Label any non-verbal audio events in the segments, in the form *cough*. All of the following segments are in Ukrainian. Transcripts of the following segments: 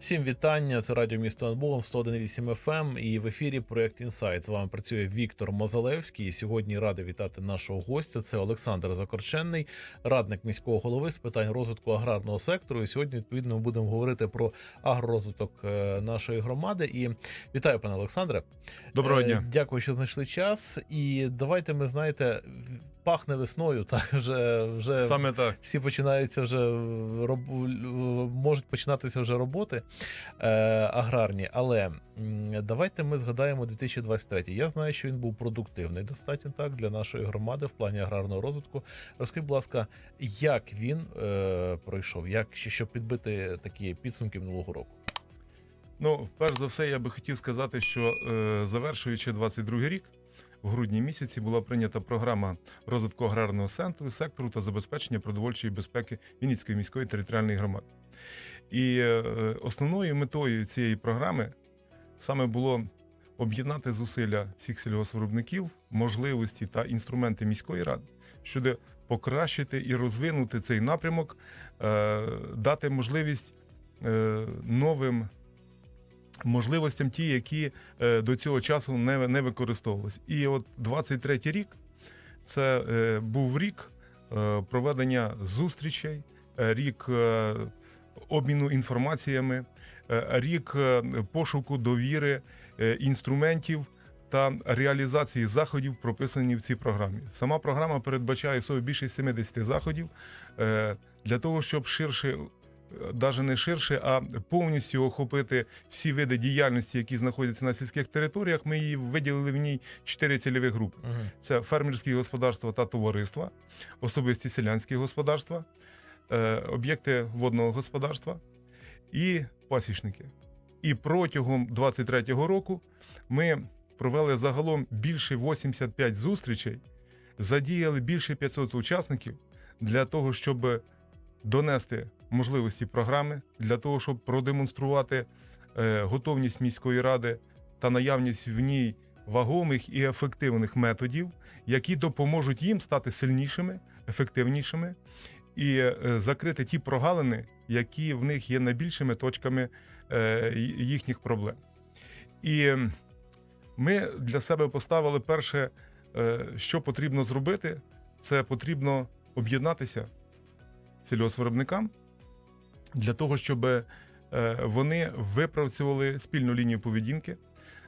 Всім вітання. Це радіо місто над Богом 101.8 FM і в ефірі проект Інсайт. З вами працює Віктор Мозалевський. І сьогодні радий вітати нашого гостя. Це Олександр Закорченний, радник міського голови з питань розвитку аграрного сектору. І сьогодні відповідно ми будемо говорити про агророзвиток е, нашої громади. І вітаю, пане Олександре. Доброго Е, дня. Дякую, що знайшли час. І давайте ми знаєте, пахне весною. *laughs* Так вже вже Саме так. всі починаються вже роб... можуть починатися вже роботи е, аграрні. Але давайте ми згадаємо 2023. Я знаю, що він був продуктивний достатньо так для нашої громади в плані аграрного розвитку. Розкажіть, будь ласка, як він е, пройшов, як щоб підбити такі підсумки минулого року? Ну, перш за все, я би хотів сказати, що е, завершуючи 22 рік, в грудні місяці була прийнята програма розвитку аграрного сектору, та забезпечення продовольчої безпеки Вінницької міської територіальної громади. І е, основною метою цієї програми саме було об'єднати зусилля всіх сільгоспвиробників, можливості та інструменти міської ради щодо покращити і розвинути цей напрямок, е, дати можливість е, новим можливостям, ті, які до цього часу не, не використовувалися. І от 23-й рік це був рік проведення зустрічей, рік обміну інформаціями, е, рік е, пошуку довіри е, інструментів. Та реалізації заходів, прописані в цій програмі. Сама програма передбачає в собі більше 70 заходів для того, щоб ширше навіть не ширше, а повністю охопити всі види діяльності, які знаходяться на сільських територіях. Ми її виділили в ній чотири цільові групи: це фермерські господарства та товариства, особисті селянські господарства, об'єкти водного господарства і пасічники. І протягом 23-го року ми провели загалом більше 85 зустрічей, задіяли більше 500 учасників для того, щоб донести можливості програми, для того, щоб продемонструвати е, готовність міської ради та наявність в ній вагомих і ефективних методів, які допоможуть їм стати сильнішими, ефективнішими і е, закрити ті прогалини, які в них є найбільшими точками е, їхніх проблем. І ми для себе поставили перше, е, що потрібно зробити, це потрібно об'єднатися сільгоспвиробникам для того, щоб вони випрацювали спільну лінію поведінки,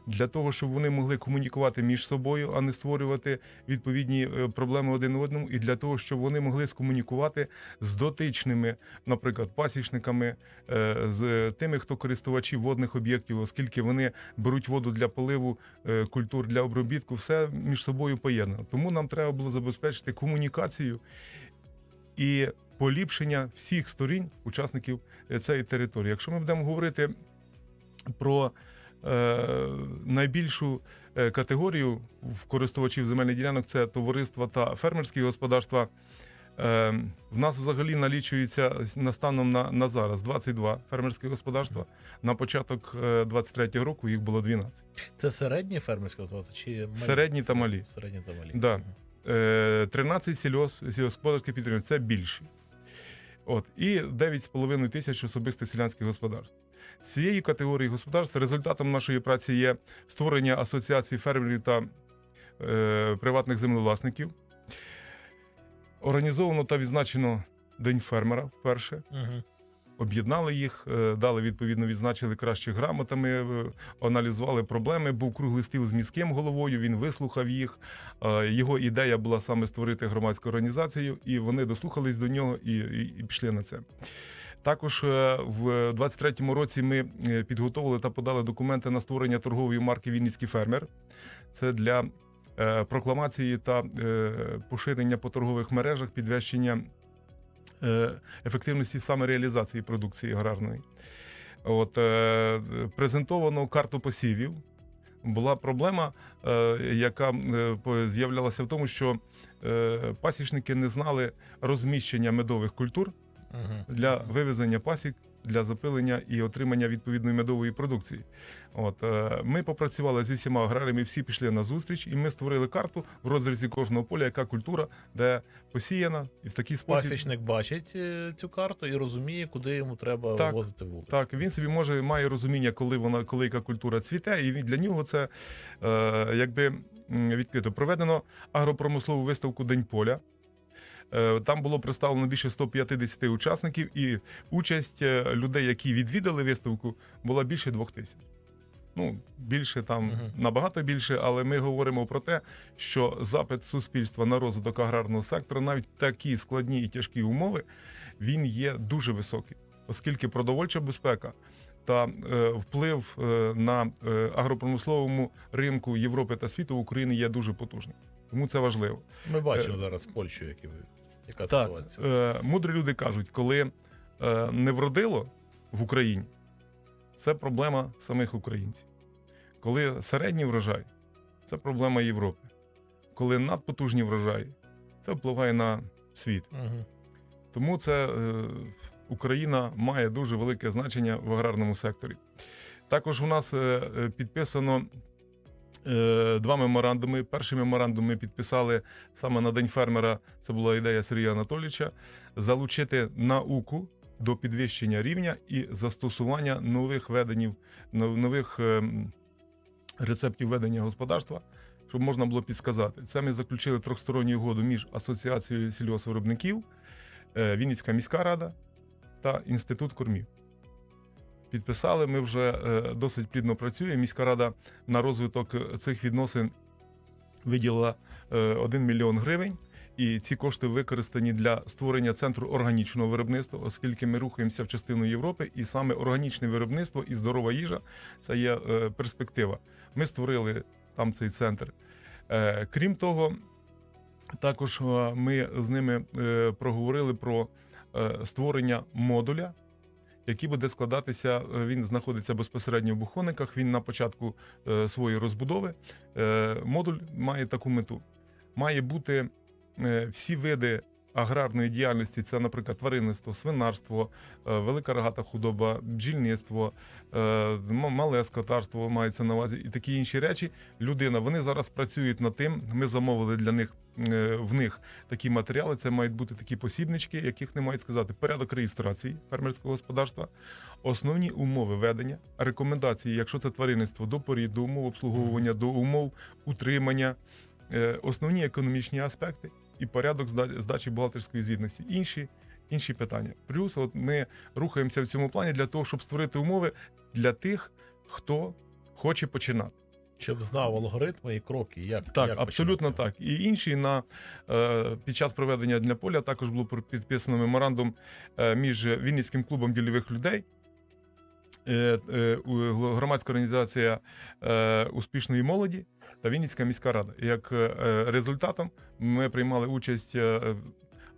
для того, щоб вони могли комунікувати між собою, а не створювати відповідні е, проблеми один одному, і для того, щоб вони могли скомунікувати з дотичними, наприклад, пасічниками, е, з тими, хто користувачі водних об'єктів, оскільки вони беруть воду для поливу е, культур для обробітку, все між собою поєднано. Тому нам треба було забезпечити комунікацію і поліпшення всіх сторін учасників цієї території. Якщо ми будемо говорити про найбільшу е, категорію в користувачів земельних ділянок, це товариства та фермерські господарства. Е, в нас взагалі налічується на станом на, на зараз 22 фермерські господарства. На початок 23-го року їх було 12. Це середні фермерські господарства чи малі? Середні та малі. Середні та малі. Да. Е, 13 сільгосп- сільськогосподарських підприємств це більші. От, і 9,5 тисяч особистих селянських господарств. З цієї категорії господарств результатом нашої праці є створення асоціації фермерів та е, приватних землевласників. Організовано та відзначено День фермера вперше. Об'єднали їх, е, дали відповідно, відзначили кращих грамотами, е, аналізували проблеми. Був круглий стіл з міським головою. Він вислухав їх. Його ідея була саме створити громадську організацію, і вони дослухались до нього і, і, і пішли на це. Також е, в 23-му році ми е, підготовили та подали документи на створення торгової марки Вінницький фермер. Це для е, прокламації та поширення по торгових мережах, підвищення ефективності саме реалізації продукції аграрної. От, презентовано карту посівів. Була проблема, яка з'являлася в тому, що пасічники не знали розміщення медових культур. Для вивезення пасік для запилення і отримання відповідної медової продукції. От е, ми попрацювали зі всіма аграріями, всі пішли на зустріч, і ми створили карту в розрізі кожного поля, яка культура, де посіяна, і в такий спосіб Пасічник бачить е, цю карту і розуміє, куди йому треба Так, возити вулик. Так, він собі може має розуміння, коли вона, коли яка культура цвіте, і для нього це е, якби відкрито. Проведено агропромислову виставку День поля. Е, Там було представлено більше 150 учасників, і участь е, людей, які відвідали виставку, була більше двох тисяч. Ну, більше там набагато більше, але ми говоримо про те, що запит суспільства на розвиток аграрного сектора, навіть такі складні і тяжкі умови, він є дуже високий, оскільки продовольча безпека та е, вплив е, на е, агропромисловому ринку Європи та світу України є дуже потужним. Тому це важливо. Ми бачимо зараз Польщу, які ви- яка Так, ситуація. е, мудрі люди кажуть, коли е, не вродило в Україні, це проблема самих українців. Коли середній врожай, це проблема Європи. Коли надпотужні врожаї, це впливає на світ. Мгм. Тому це е, Україна має дуже велике значення в аграрному секторі. Також у нас е, е, підписано два меморандуми. Перший меморандум ми підписали саме на День фермера. Це була ідея Сергія Анатолійовича залучити науку до підвищення рівня і застосування нових веденів, нових е, рецептів ведення господарства. Щоб можна було підсказати, це ми заключили трьохсторонню угоду між асоціацією сільгоспвиробників, е, Вінницька міська рада та інститут кормів. Підписали, ми вже е, досить плідно працюємо. Міська рада на розвиток е, цих відносин виділила е, 1 мільйон гривень. І ці кошти використані для створення центру органічного виробництва, оскільки ми рухаємося в частину Європи, і саме органічне виробництво і здорова їжа це є е, перспектива. Ми створили там цей центр. Е, Крім того, також е, ми з ними е, проговорили про е, створення модуля, який буде складатися. е, Він знаходиться безпосередньо в бухониках. Він на початку е, своєї розбудови. Е, Модуль має таку мету: має бути всі види. Аграрної діяльності це, наприклад, тваринництво, свинарство, е, велика рогата худоба, бджільництво, е, мале скотарство мається на увазі і такі інші речі. Людина вони зараз працюють над тим. Ми замовили для них е, в них такі матеріали. Це мають бути такі посібнички, яких не мають сказати порядок реєстрації фермерського господарства, основні умови ведення, рекомендації, якщо це тваринництво, до порід, до умов обслуговування, до умов утримання, основні економічні аспекти і порядок зда- здачі бухгалтерської звітності. Інші. Інші питання. Плюс, от ми рухаємося в цьому плані для того, щоб створити умови для тих, хто хоче починати. Щоб знав алгоритми і кроки. Як, Так, як абсолютно починати. так. І інші на е, під час проведення дня поля також було підписано меморандум е, між Вінницьким клубом дільових людей. е, Громадська організація успішної молоді та Вінницька міська рада. Як е, результатом ми приймали участь е,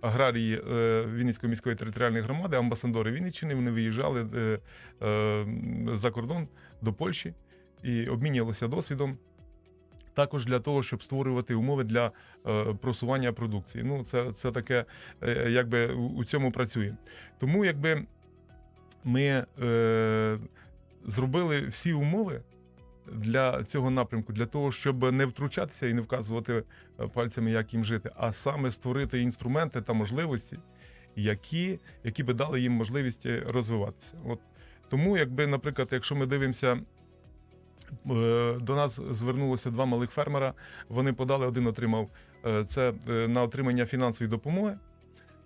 аграрії е, Вінницької міської територіальної громади, амбасадори Вінниччини. Вони виїжджали е, е, за кордон до Польщі і обмінювалися досвідом. Також для того, щоб створювати умови для е, просування продукції. Ну, це, це таке, е, якби у, цьому працює. Тому, якби ми е, зробили всі умови для цього напрямку, для того, щоб не втручатися і не вказувати е, пальцями, як їм жити, а саме створити інструменти та можливості, які, які би дали їм можливість е, розвиватися. От тому, якби, наприклад, якщо ми дивимося. Е, До нас звернулося два малих фермера. Вони подали, один отримав це на отримання фінансової допомоги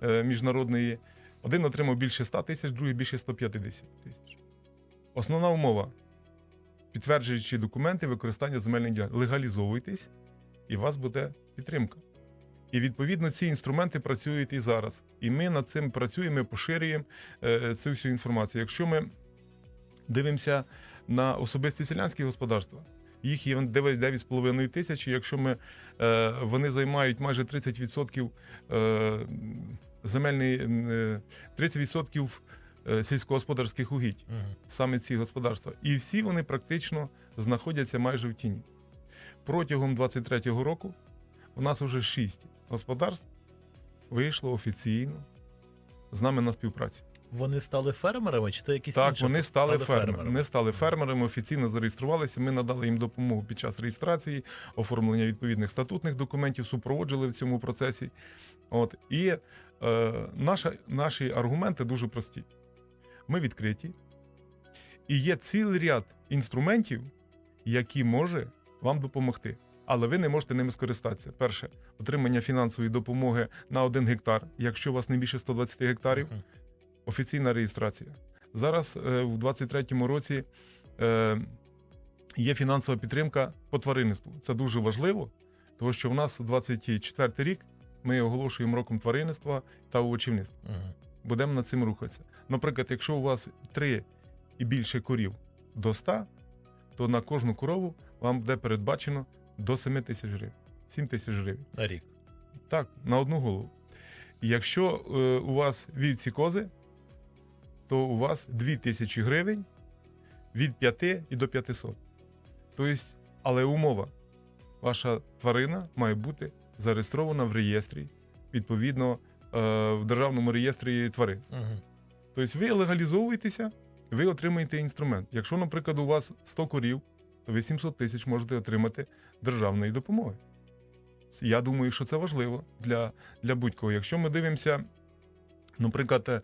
міжнародної. Один отримав більше 100 тисяч, другий більше 150 тисяч. Основна умова: підтверджуючи документи, використання земельних ділянок. Легалізовуйтесь, і у вас буде підтримка. І відповідно ці інструменти працюють і зараз. І ми над цим працюємо, поширюємо е, цю всю інформацію. Якщо ми дивимося на особисті селянські господарства. Їх є 9,5 тисячі. Якщо ми, е, вони займають майже 30% е, земельної, е, 30% е, сільськогосподарських угідь, Мгм. саме ці господарства. І всі вони практично знаходяться майже в тіні. Протягом 23-го року у нас вже 6 господарств вийшло офіційно з нами на співпрацю. Вони стали фермерами, чи це якісь Так, інші вони фе- стали фермерами. Вони стали фермерами, офіційно зареєструвалися. Ми надали їм допомогу під час реєстрації, оформлення відповідних статутних документів, супроводжували в цьому процесі. От і е, наша, наші аргументи дуже прості. Ми відкриті, і є цілий ряд інструментів, які може вам допомогти. Але ви не можете ними скористатися. Перше, отримання фінансової допомоги на один гектар, якщо у вас не більше 120 гектарів офіційна реєстрація. Зараз е, у 23-му році е, є фінансова підтримка по тваринництву. Це дуже важливо, тому що в нас 24 рік ми оголошуємо роком тваринництва та овочівництва. Будемо над цим рухатися. Наприклад, якщо у вас 3 і більше корів до 100, то на кожну корову вам буде передбачено до 7 тисяч гривень. 7 тисяч гривень. На рік. Так, на одну голову. Якщо е, у вас вівці кози, то у вас 2000 гривень від 5 і до 500. Тобто, але умова: ваша тварина має бути зареєстрована в реєстрі, відповідно, в державному реєстрі тварин. Мгм. Тобто ви легалізовуєтеся, ви отримаєте інструмент. Якщо, наприклад, у вас 100 корів, то ви 700 тисяч можете отримати державної допомоги. Я думаю, що це важливо для, для будь-кого. Якщо ми дивимося, наприклад,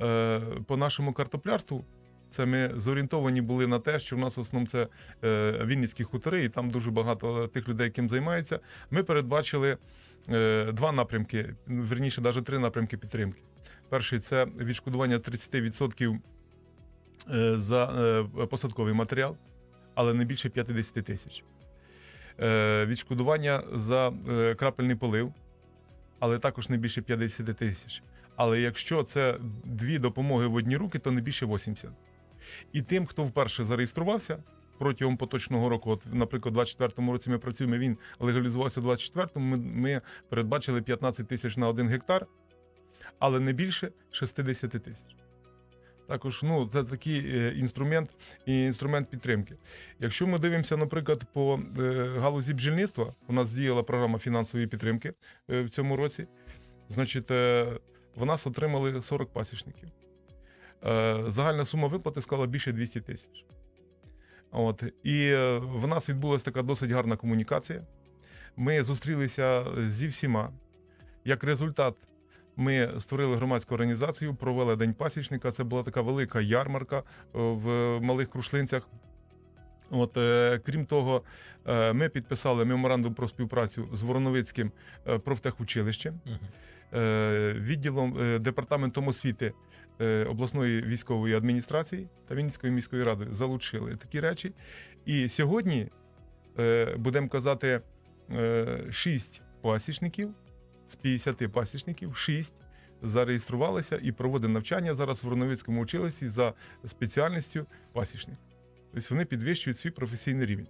е, по нашому картоплярству, це ми зорієнтовані були на те, що в нас в основному це е, Вінницькі хутори, і там дуже багато тих людей, яким займаються. Ми передбачили е, два напрямки, верніше, навіть три напрямки підтримки. Перший це відшкодування 30% е, за посадковий матеріал, але не більше 50 тисяч. Відшкодування за крапельний полив, але також не більше 50 тисяч. Але якщо це дві допомоги в одні руки, то не більше 80. І тим, хто вперше зареєструвався протягом поточного року, от, наприклад, у 24-му році ми працюємо, він легалізувався в 24-му, ми, ми передбачили 15 тисяч на один гектар, але не більше 60 тисяч. Також ну, це такий е, інструмент і інструмент підтримки. Якщо ми дивимося, наприклад, по е, галузі бджільництва, у нас діяла програма фінансової підтримки е, в цьому році. Значить, в нас отримали 40 пасічників. Е, Загальна сума виплати склала більше 200 тисяч. От. І е, в нас відбулася така досить гарна комунікація. Ми зустрілися зі всіма. Як результат, ми створили громадську організацію, провели День пасічника. Це була така велика ярмарка е, в малих крушлинцях. От, е, крім того, е, ми підписали меморандум про співпрацю з Вороновицьким е, профтехучилищем, е, відділом е, департаментом освіти е, обласної військової адміністрації та Вінницької міської ради залучили такі речі. І сьогодні е, будемо казати, е, 6 пасічників з 50 пасічників, 6 зареєструвалися і проводять навчання зараз в Вороновицькому училищі за спеціальністю пасічник. Тобто вони підвищують свій професійний рівень.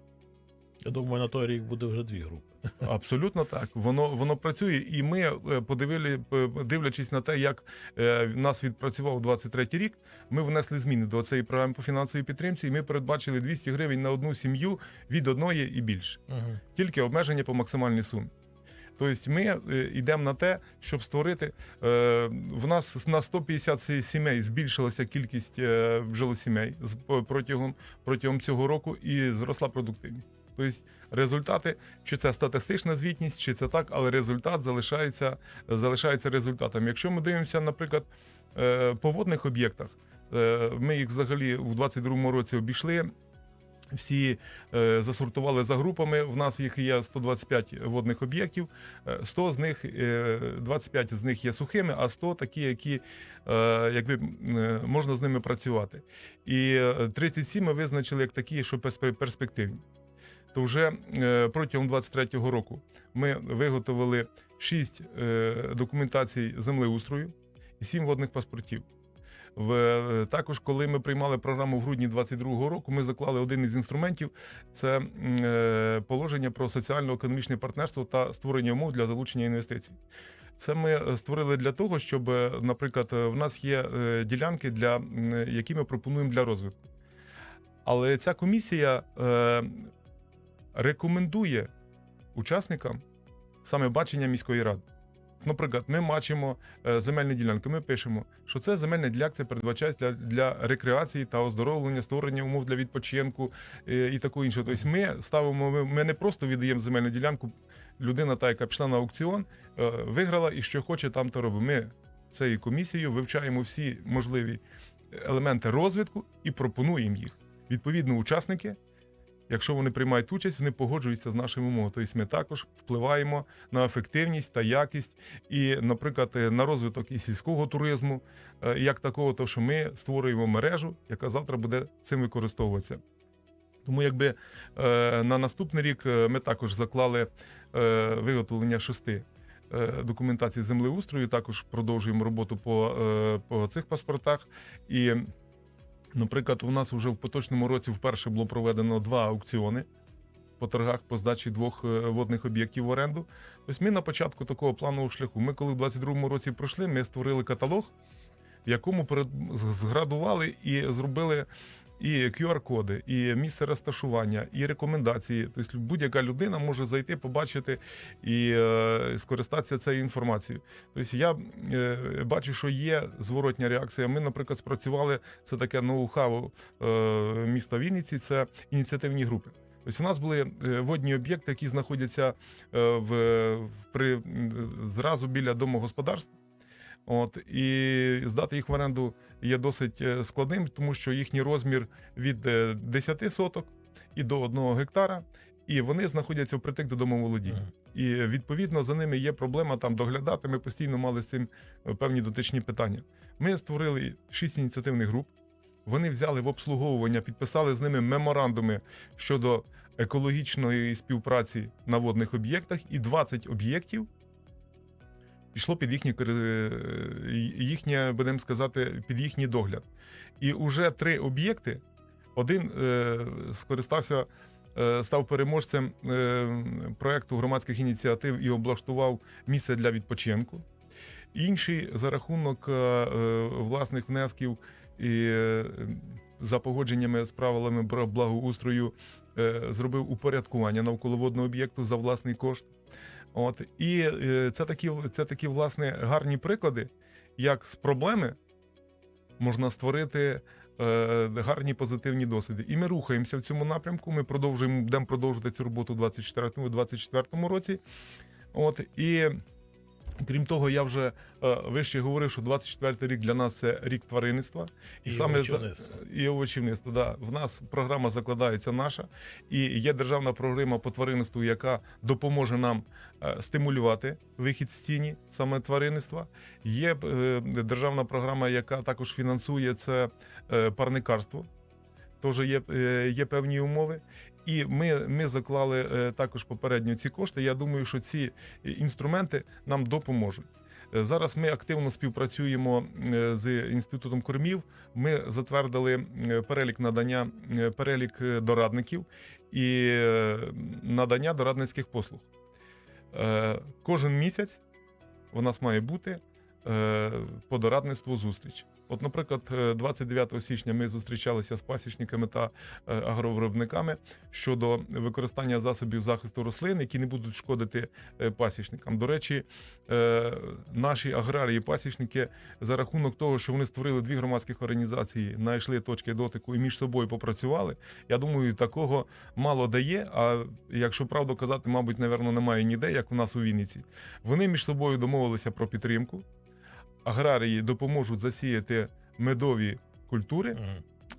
Я думаю, на той рік буде вже дві групи. Абсолютно так. Воно воно працює, і ми е, подивили, дивлячись на те, як е, нас відпрацював 23 рік. Ми внесли зміни до цієї програми по фінансовій підтримці, і ми передбачили 200 гривень на одну сім'ю від одної і більше. Мгм. Тільки обмеження по максимальній сумі. Тобто ми е, йдемо на те, щоб створити. Е, в нас на 150 сімей збільшилася кількість е, бджолосімей протягом, протягом цього року і зросла продуктивність. Тобто результати, чи це статистична звітність, чи це так, але результат залишається, залишається результатом. Якщо ми дивимося, наприклад, е, по водних об'єктах, е, ми їх взагалі у 2022 році обійшли. Всі е, засортували за групами. В нас їх є 125 водних об'єктів. Е, 100 з них, е, 25 з них є сухими, а 100 такі, які якби можна з ними працювати. І е, 37 ми визначили як такі, що перспективні. То вже е, протягом 23-го року ми виготовили 6 е, документацій землеустрою і 7 водних паспортів. В, е, також, коли ми приймали програму в грудні 22-го року, ми заклали один із інструментів це положення про соціально-економічне партнерство та створення умов для залучення інвестицій. Це ми створили для того, щоб, наприклад, в нас є ділянки, для, які ми пропонуємо для розвитку. Але ця комісія рекомендує учасникам саме бачення міської ради. Наприклад, ми бачимо е, земельну ділянку. Ми пишемо, що це земельна ділянка передбачається для, для рекреації та оздоровлення, створення умов для відпочинку е, і такого іншого. Тобто ми ставимо, ми, ми не просто віддаємо земельну ділянку. Людина, та яка пішла на аукціон, е, виграла і що хоче, там то робить. Ми цією комісією вивчаємо всі можливі елементи розвитку і пропонуємо їх. Відповідно, учасники, якщо вони приймають участь, вони погоджуються з нашими умовами. Тобто ми також впливаємо на ефективність та якість, і, наприклад, на розвиток і сільського туризму, е, як такого, то що ми створюємо мережу, яка завтра буде цим використовуватися. Тому, якби е, на наступний рік е, ми також заклали виготовлення шести документацій землеустрою. Також продовжуємо роботу по, по цих паспортах. І, наприклад, у нас вже в поточному році вперше було проведено два аукціони по торгах по здачі двох е, водних об'єктів в оренду. Ось ми на початку такого планового шляху. Ми, коли в 22-му році пройшли, ми створили каталог, в якому зградували і зробили. І QR-коди, і місце розташування, і рекомендації. Тобто будь-яка людина може зайти, побачити і е, скористатися цією інформацією. Тобто я е, бачу, що є зворотня реакція. Ми, наприклад, спрацювали це таке ноу-хау е, міста Вінниці. Це ініціативні групи. Тобто у нас були водні об'єкти, які знаходяться в- при зразу біля домогосподарств. От і здати їх в оренду є досить е, складним, тому що їхній розмір від е, 10 соток і до 1 гектара, і вони знаходяться впритик до домоволодіння. І відповідно за ними є проблема там доглядати. Ми постійно мали з цим е, певні дотичні питання. Ми створили шість ініціативних груп. Вони взяли в обслуговування, підписали з ними меморандуми щодо екологічної співпраці на водних об'єктах, і 20 об'єктів пішло під їхні, їхнє, будемо сказати, під їхній догляд. І вже три об'єкти. Один е, скористався, е, став переможцем е, проекту громадських ініціатив і облаштував місце для відпочинку. Інший за рахунок е, е, власних внесків і е, за погодженнями з правилами благоустрою е, зробив упорядкування навколоводного об'єкту за власний кошт. От і е, це такі, це такі власне гарні приклади, як з проблеми можна створити е, гарні позитивні досвіди. І ми рухаємося в цьому напрямку. Ми продовжуємо будемо продовжувати цю роботу у 24 24 році. От і крім того, я вже е, вище говорив, що 24 рік для нас це рік тваринництва. І овочівництва. і овочівництво. Да. В нас програма закладається наша, і є державна програма по тваринництву, яка допоможе нам е, стимулювати вихід з тіні саме тваринництва. Є е, державна програма, яка також фінансує це е, парникарство. Теж є, є певні умови. І ми, ми заклали е, також попередньо ці кошти. Я думаю, що ці е, інструменти нам допоможуть. Е, Зараз ми активно співпрацюємо з інститутом кормів. Ми затвердили перелік надання, перелік дорадників і надання дорадницьких послуг. Кожен місяць у нас має бути по дорадництву зустріч. От, наприклад, е, 29 січня ми зустрічалися з пасічниками та е, агровиробниками щодо використання засобів захисту рослин, які не будуть шкодити е, пасічникам. До речі, е, наші аграрії, пасічники за рахунок того, що вони створили дві громадських організації, знайшли точки дотику і між собою попрацювали. Я думаю, такого мало дає. А якщо правду казати, мабуть, напевно, немає ніде, як у нас у Вінниці. Вони між собою домовилися про підтримку. Аграрії допоможуть засіяти медові культури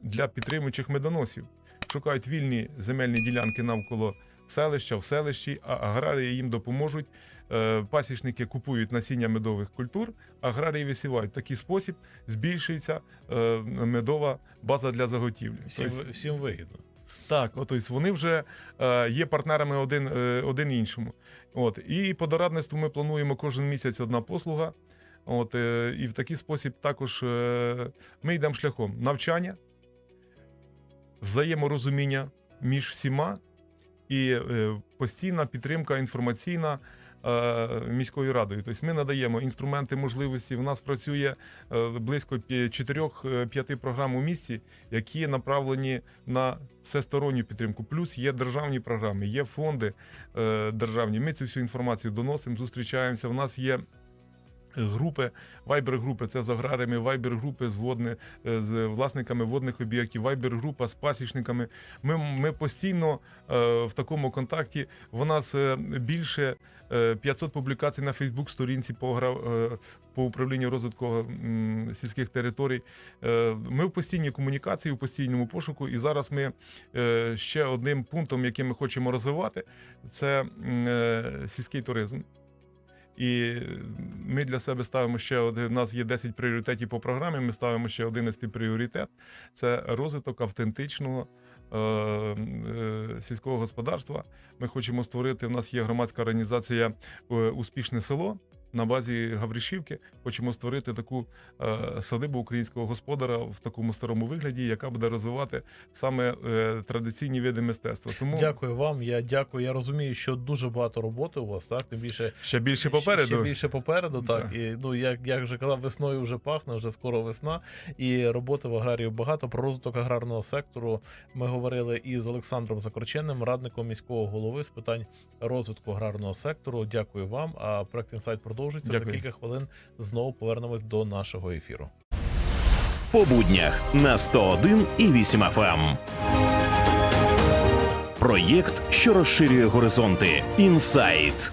для підтримуючих медоносів. Шукають вільні земельні ділянки навколо селища, в селищі, а аграрії їм допоможуть. Е, Пасічники купують насіння медових культур, аграрії висівають. В такий спосіб збільшується е, медова база для заготівлі. Всім, Тобто, всім вигідно. так, от, тобто вони вже е, є партнерами один, один іншому. От, і по дорадництву ми плануємо кожен місяць одна послуга. От, е, і в такий спосіб також е, ми йдемо шляхом навчання, взаєморозуміння між всіма і е, постійна підтримка інформаційна. Міською радою, тобто ми надаємо інструменти, можливості. У нас працює близько 4-5 програм у місті, які направлені на всесторонню підтримку. Плюс є державні програми, є фонди державні. Ми цю всю інформацію доносимо, зустрічаємося. У нас є Групи, вайбер-групи це з аграріями, вайбер-групи з водни, е, з власниками водних об'єктів, вайбер-група з пасічниками. Ми, ми постійно е, в такому контакті. У нас е, більше е, 500 публікацій на Фейсбук-сторінці по, е, по управлінню розвитку сільських територій. Е, ми в постійній комунікації, в постійному пошуку. І зараз ми е, ще одним пунктом, який ми хочемо розвивати, це е, сільський туризм. І ми для себе ставимо ще один. У нас є 10 пріоритетів по програмі. Ми ставимо ще 11 пріоритет. Це розвиток автентичного е, е, сільського господарства. Ми хочемо створити. У нас є громадська організація е, Успішне село. На базі Гаврішівки хочемо створити таку е, садибу українського господара в такому старому вигляді, яка буде розвивати саме е, традиційні види мистецтва. Тому Дякую вам. Я дякую. Я розумію, що дуже багато роботи у вас, так тим більше ще більше попереду. Ще більше попереду, так. Да. І ну як, як вже казав, весною вже пахне, вже скоро весна, і роботи в аграрії багато. Про розвиток аграрного сектору ми говорили із Олександром Закорченним, радником міського голови з питань розвитку аграрного сектору. Дякую вам. А проект інсайт продовжується за Дякую. кілька хвилин. Знову повернемось до нашого ефіру. по буднях на 101 і 8 FM. Проєкт, що розширює горизонти. Інсайт.